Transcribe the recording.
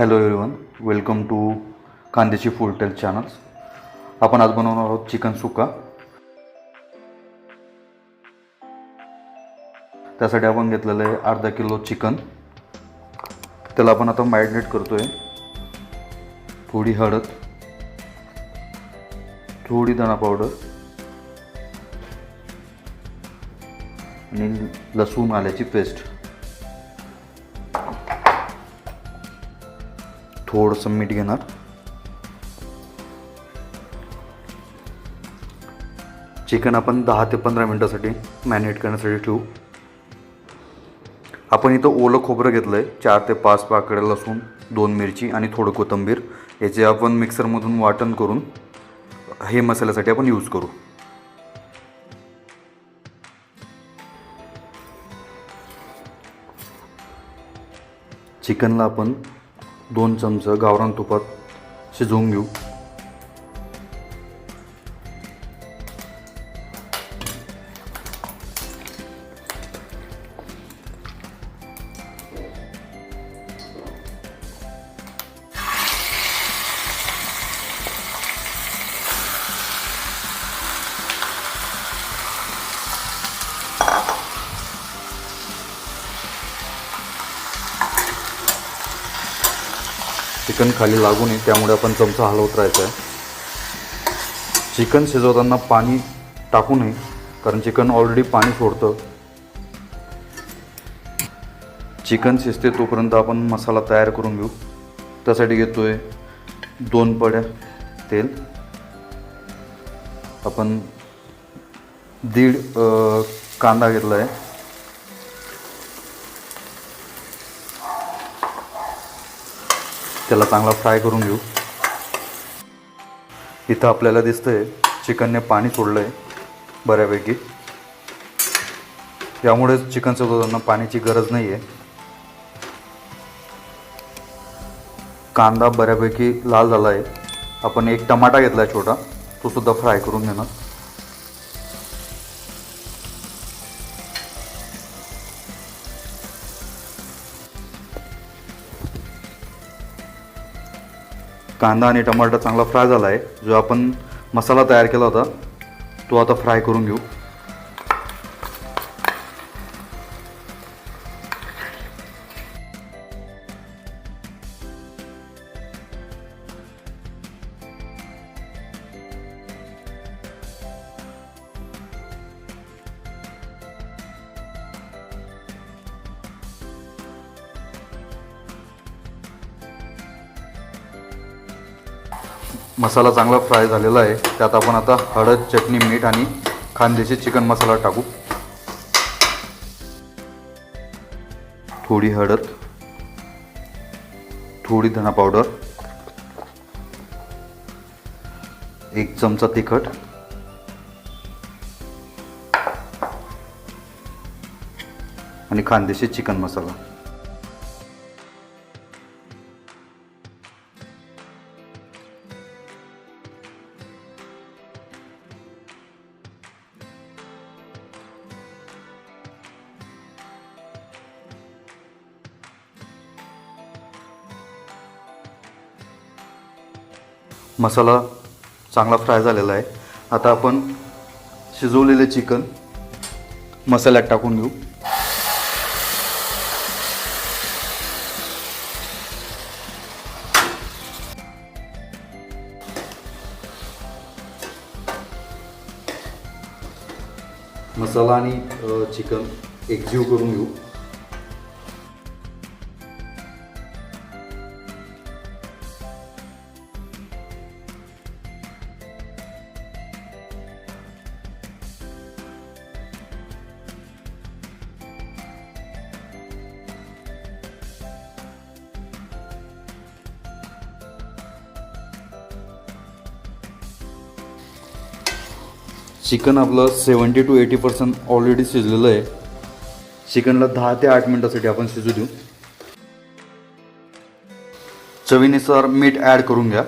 Hello everyone welcome to कांद्याची फुल tail channels आपण आज बनवणार आहोत चिकन सुका त्यासाठी आपण घेतलेलं आहे अर्धा किलो चिकन. त्याला आपण आता मॅरिनेट करतो आहे थोडी हळद. थोडी धणा पावडर आणि लसूण आल्याची पेस्ट थोडंसं मीठ घेणार. चिकन आपण दहा ते पंधरा मिनटासाठी मॅरिनेट करण्यासाठी ठेवू. आपण इथं ओलं खोबरं घेतलं आहे चार ते पाच पाकडे लसूण दोन मिरची आणि थोडं कोथिंबीर. याचे आपण मिक्सरमधून वाटण करून हे मसाल्यासाठी आपण यूज करू. चिकनला आपण दोन चमचं गावरान तुपात शिजवून घेऊ. चिकन खाली लागू नये त्यामुळे आपण चमचा हलवत राहायचा आहे. चिकन शिजवताना पाणी टाकू नये कारण चिकन ऑलरेडी पाणी सोडतं. चिकन शिजते तोपर्यंत आपण मसाला तयार करून घेऊ. त्यासाठी घेतो आहे दोन पड्या तेल. आपण दीड कांदा घेतला आहे त्याला चांगला फ्राय करून घेऊ. इथं आपल्याला दिसतंय चिकनने पाणी सोडलं आहे बऱ्यापैकी. यामुळे चिकन शिजवताना पाण्याची गरज नाही आहे कांदा बऱ्यापैकी लाल झाला आहे आपण एक टमाटा घेतला आहे छोटा तो सुद्धा फ्राय करून घेणार. कांदा आणि टमाटर चांगला फ्राय झाला आहे जो आपण मसाला तयार केला होता तो आता फ्राय करून घेऊ. मसाला चांगला फ्राय झालेला आहे. त्यात आपण आता हळद चटणी मीठ आणि खानदेशी चिकन मसाला टाकू. थोडी हळद थोडी धना पावडर एक चमचा तिखट आणि खानदेशी चिकन मसाला. मसाला चांगला फ्राय झालेला आहे. आता आपण शिजवलेले चिकन मसाल्यात टाकून घेऊ. मसाला आणि चिकन एकजीव करून घेऊ. चिकन आपलं seventy two eighty percent already शिजलेलं आहे. चिकनला दहा ते आठ मिनटासाठी आपण शिजू देऊ. चवीनुसार मीठ ॲड करून घ्या.